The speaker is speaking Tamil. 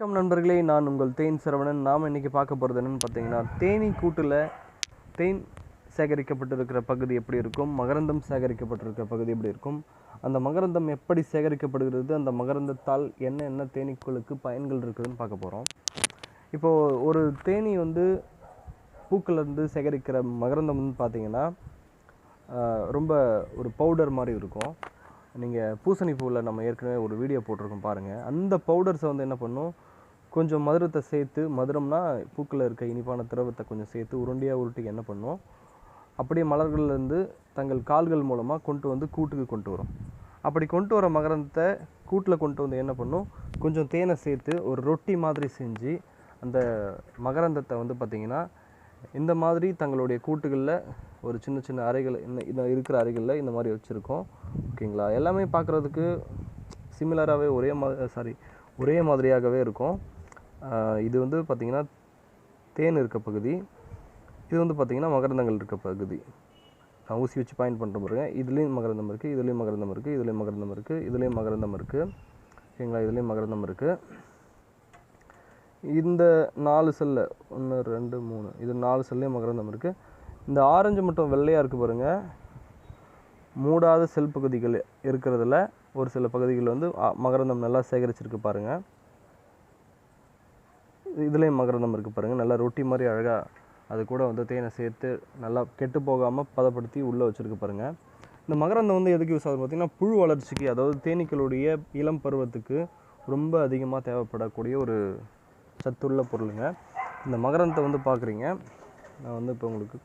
வணக்கம் நண்பர்களே நான் உங்கள் தேன் சரவணன். நாம் இன்றைக்கி பார்க்க போகிறது என்னென்னு பார்த்தீங்கன்னா தேனி கூட்டில் தேன் சேகரிக்கப்பட்டிருக்கிற பகுதி எப்படி இருக்கும்? மகரந்தம் சேகரிக்கப்பட்டிருக்கிற பகுதி எப்படி இருக்கும்? அந்த மகரந்தம் எப்படி சேகரிக்கப்படுகிறது? அந்த மகரந்தத்தால் என்ன என்ன தேனீக்களுக்கு பயன்கள் இருக்குதுன்னு பார்க்க போகிறோம் இப்போது ஒரு தேனீ வந்து பூக்கள்லேருந்து சேகரிக்கிற மகரந்தம் வந்து பார்த்தீங்கன்னா ரொம்ப ஒரு பவுடர் மாதிரி இருக்கும். நீங்கள் பூசணி பூவில் நம்ம ஏற்கனவே ஒரு வீடியோ போட்டிருக்கோம் பாருங்கள் அந்த பவுடர்ஸை வந்து என்ன பண்ணும்? கொஞ்சம் மதுரத்தை சேர்த்து மதுரம்னா பூக்களில் இருக்க இனிப்பான திரவத்தை கொஞ்சம் சேர்த்து உருண்டையாக உருட்டி என்ன பண்ணும்? அப்படியே மலர்கள்லேருந்து தங்கள் கால்கள் மூலமாக கொண்டு வந்து கூட்டுக்கு கொண்டு வரும். அப்படி கொண்டு வர மகரந்தத்தை கூட்டில் கொண்டு வந்து என்ன பண்ணும்? கொஞ்சம் தேனை சேர்த்து ஒரு ரொட்டி மாதிரி செஞ்சு அந்த மகரந்தத்தை வந்து பார்த்திங்கன்னா இந்த மாதிரி தங்களுடைய கூட்டுகளில் ஒரு சின்ன சின்ன அறைகள் இந்த இந்த இருக்கிற அறைகளில் இந்த மாதிரி வச்சுருக்கோம். ஓகேங்களா? எல்லாமே பார்க்குறதுக்கு சிமிலராகவே ஒரே மா சாரி ஒரே மாதிரியாகவே இருக்கும். இது வந்து பார்த்திங்கன்னா தேன் இருக்க பகுதி. இது வந்து பார்த்திங்கன்னா மகரந்தங்கள் இருக்க பகுதி. நான் ஊசி வச்சு பாயிண்ட் பண்ணுற பாருங்க. இதுலேயும் மகரந்தம் இருக்குது இதுலேயும் மகரந்தம் இருக்குது இதுலேயும் மகரந்தம் இருக்குது இதுலேயும் மகரந்தம் இருக்குது ஓகேங்களா? இதுலேயும் மகரந்தம் இருக்குது இந்த நாலு செல்லு ஒன்று ரெண்டு மூணு இது நாலு செல்லையும் மகரந்தம் இருக்குது இந்த ஆரஞ்சு மட்டும் வெள்ளையாக இருக்குது பாருங்கள் மூடாத செல் பகுதிகள் இருக்கிறதுல ஒரு சில பகுதிகளில் வந்து மகரந்தம் நல்லா சேகரிச்சிருக்கு பாருங்கள் இதுலேயும் மகரந்தம் இருக்குது பாருங்கள் நல்லா ரொட்டி மாதிரி அழகாக அது கூட வந்து தேனை சேர்த்து நல்லா கெட்டு போகாமல் பதப்படுத்தி உள்ளே வச்சுருக்கு பாருங்கள் இந்த மகரந்தம் வந்து எதுக்கு யூஸ் ஆகுது பார்த்திங்கன்னா புழு வளர்ச்சிக்கு அதாவது தேனீக்களுடைய இளம் பருவத்துக்கு ரொம்ப அதிகமாக தேவைப்படக்கூடிய ஒரு சத்துள்ள பொருளுங்க. இந்த மகரந்தத்தை வந்து பார்க்குறீங்க. நான் வந்து இப்போ உங்களுக்கு